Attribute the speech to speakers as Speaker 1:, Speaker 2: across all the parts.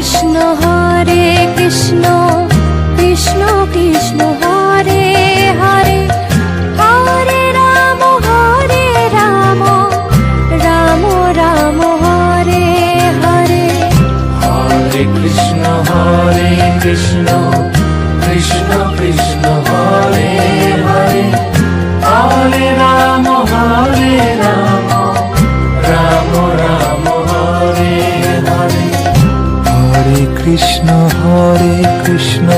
Speaker 1: Krishna Hare Krishna.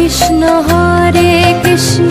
Speaker 2: Krishna Hare Krishna.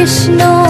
Speaker 1: Krishna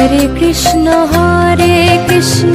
Speaker 2: Hare
Speaker 1: Krishna Hare Krishna